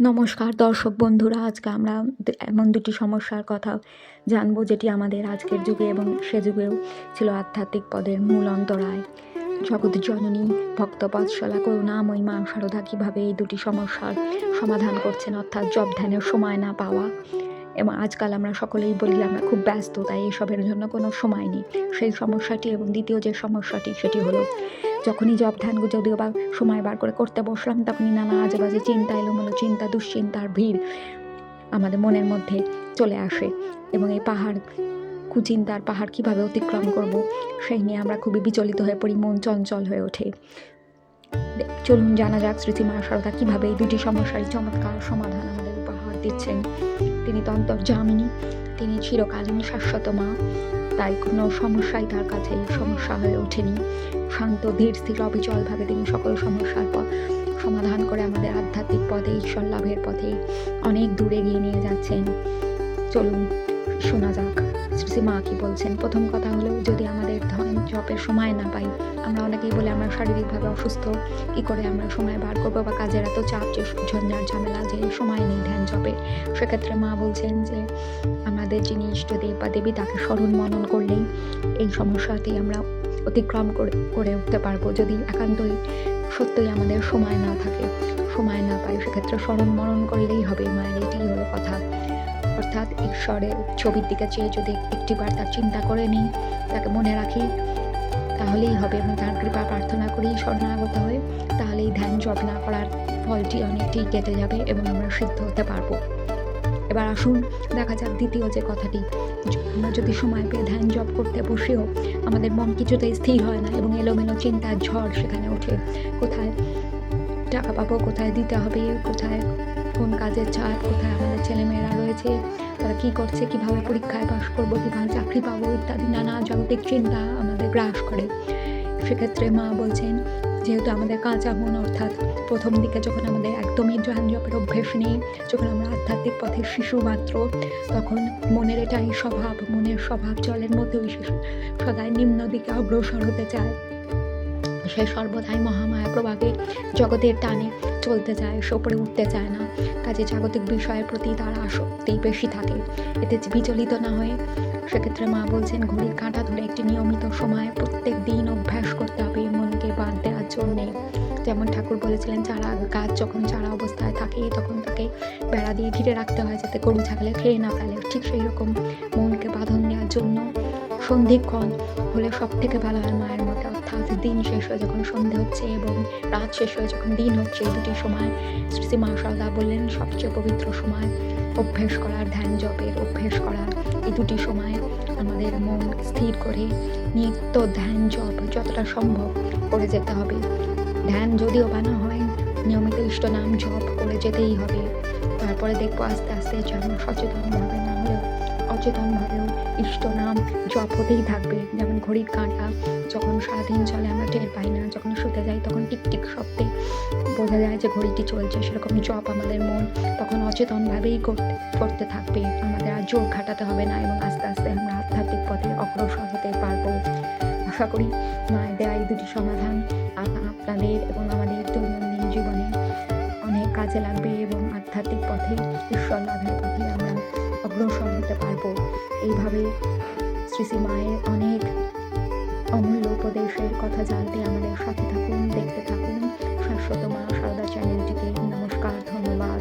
নমস্কার দর্শক বন্ধুরা, আজকে আমরা এমন দুটি সমস্যার কথা জানব যেটি আমাদের আজকের যুগে এবং সে যুগেও ছিল আধ্যাত্মিক পদের মূল অন্তরায়। জগৎ জননী, ভক্ত ভক্তবৎসলা করুণাময়ী মা শারদা কীভাবে এই দুটি সমস্যার সমাধান করছেন অর্থাৎ জব ধ্যানের সময় না পাওয়া? এবং আজকাল আমরা সকলেই বলি আমরা খুব ব্যস্ত, তাই এসবের জন্য কোনো সময় নেই। সেই সমস্যাটি এবং দ্বিতীয় যে সমস্যাটি, সেটি হলো যখনই জব ধ্যান যদিও বা সময় বার করে করতে বসলাম, তখনই নানা আজে বাজে চিন্তা, এলোমেলো চিন্তা দুশ্চিন্তার ভিড় আমাদের মনের মধ্যে চলে আসে। এবং এই পাহাড় কুচিন্তার পাহাড় কীভাবে অতিক্রম করব, সেই নিয়ে আমরা খুবই বিচলিত হয়ে পড়ি, মন চঞ্চল হয়ে ওঠে। চলুন জানা যাক, স্মৃতি মা সারদা কীভাবে এই দুটি সমস্যার চমৎকার সমাধান আমাদের দিচ্ছেন। তিনি তো জামিনী তিনি চিরকালীন শাশ্বত মা। তাই কোনো সমস্যাই তার কাছে সমস্যা হয়ে ওঠেনি। শান্ত, ধীর, স্থির, অবিচলভাবে তিনি সকল সমস্যার পথ সমাধান করে আমাদের আধ্যাত্মিক পথে, ঈশ্বর লাভের পথে অনেক দূরে গিয়ে নিয়ে যাচ্ছেন। চলুন, শোনা যাক। শ্রী মা কি বলছেন? প্রথম কথা হলো যদি আমাদের ধন জপের সময় না পাই, আমরা অনেকেই বলে আমরা শারীরিকভাবে অসুস্থ, কী করে আমরা সময় বার করব বা কাজের এত চাপ, যে ঝঞ্ঝার ঝামেলা, যে সময় নেই ধ্যান জপে? সেক্ষেত্রে মা বলছেন যে আমাদের যিনি ইষ্টদেব বা দেবী তাকে স্মরণ মনন করলেই এই সমস্যাটি আমরা অতিক্রম করে করে উঠতে পারব। যদি একান্তই সত্যই আমাদের সময় না থাকে, সময় না পাই, সেক্ষেত্রে স্মরণ মরণ করলেই হবে। মায়ের এটাই হলো কথা। অর্থাৎ ঈশ্বরের ছবির দিকে চেয়ে যদি একটিবার তার চিন্তা করে নিই, তাকে মনে রাখি, তাহলেই হবে এবং তার কৃপা প্রার্থনা করেই স্বর্ণাগত হয়ে, তাহলেই ধ্যান জপ না করার ফলটি অনেকটি কেটে যাবে এবং আমরা সিদ্ধ হতে পারব। এবার আসুন, দেখা যাক দ্বিতীয় যে কথাটি। আমরা যদি সময় পেয়ে ধ্যান জপ করতে বসেও আমাদের মন কিছুতেই স্থির হয় না এবং এলোমেলো চিন্তার ঝড় সেখানে ওঠে। কোথায় টাকা পাবো, কোথায় দিতে হবে, কোথায় কোন কাজের চাপ, কোথায় আমাদের ছেলেমেয়েরা রয়েছে, তারা কী করছে, কীভাবে পরীক্ষায় পাশ করব, কীভাবে চাকরি পাবো ইত্যাদি নানা জাগতিক চিন্তা আমাদের গ্রাস করে। সেক্ষেত্রে মা বলছেন, যেহেতু আমাদের কাঁচা মন অর্থাৎ প্রথম দিকে যখন আমাদের একদমই ধ্যান জপের অভ্যেস নেই, যখন আমরা আধ্যাত্মিক পথের শিশু মাত্র, তখন মনের এটাই স্বভাব, মনের স্বভাব জলের শিশু সদাই নিম্ন দিকে অগ্রসর হতে চায়। সে সর্বদাই মহামায়া প্রভাবে জগতের টানে চলতে চায় সে ওপরে উঠতে চায় না। কাজে জাগতিক বিষয়ের প্রতি তার আসক্তি বেশি থাকে। এতে বিচলিত না হয়ে সেক্ষেত্রে মা বলছেন, ঘড়ির কাঁটা ধরে একটি নিয়মিত সময় প্রত্যেক দিন অভ্যাস করতে হবে, মনকে বাদ দেওয়ার জন্যে যেমন ঠাকুর বলেছিলেন, চারা গাছ যখন চারা অবস্থায় থাকে, তখন তাকে বেড়া দিয়ে ঘিরে রাখতে হয়, যাতে গরু ছাগলে খেয়ে না ফেলে। ঠিক সেই রকম মনকে বাঁধন দেওয়ার জন্য সন্ধিক্ষণ হলে সব থেকে ভালো হয় মায়ের মতে। অর্থাৎ দিন শেষ হয়ে যখন সন্ধে হচ্ছে এবং রাত শেষ হয়ে যখন দিন হচ্ছে দুটি সময় শ্রী মা সারদা বললেন, সবচেয়ে পবিত্র সময় অভ্যেস করার, ধ্যান জপের অভ্যেস করার। এই দুটি সময় আমাদের মন স্থির করে নিত্য ধ্যান জপ যতটা সম্ভব করে যেতে হবে। ধ্যান যদিও বানা হয়, নিয়মিত ইষ্ট নাম জপ করে যেতেই হবে। তারপরে দেখব আস্তে আস্তে যেন সচেতনভাবে না হলেও অচেতনভাবেও ইষ্ট নাম জপ হতেই থাকবে। যেমন ঘড়ির কাঁটা, যখন সারাদিন চলে আমরা টের পাই না, যখন শুতে যাই তখন টিক টিক শব্দে বোঝা যায় যে ঘড়িটি চলছে। সেরকম জপ আমাদের মন তখন অচেতনভাবেই করতে করতে থাকবে। আমাদের আর জোর খাটাতে হবে না এবং আস্তে আস্তে আমরা আধ্যাত্মিক পথে অগ্রসর হতে পারব। আশা করি মায়ের দেওয়া এই দুটি সমাধান আপনাদের এবং আমাদের দৈনন্দিন জীবনে অনেক কাজে লাগবে এবং আধ্যাত্মিক পথে ঈশ্বর লাভের পথে আমরা অগ্রসর হতে পারব। এইভাবে শ্রী শ্রী মায়ের অনেক অমূল্য উপদেশের কথা জানতে আমাদের সাথে থাকুন, দেখতে থাকুন। শাশ্বত মা সারদা চ্যানেলটিকে নমস্কার, ধন্যবাদ।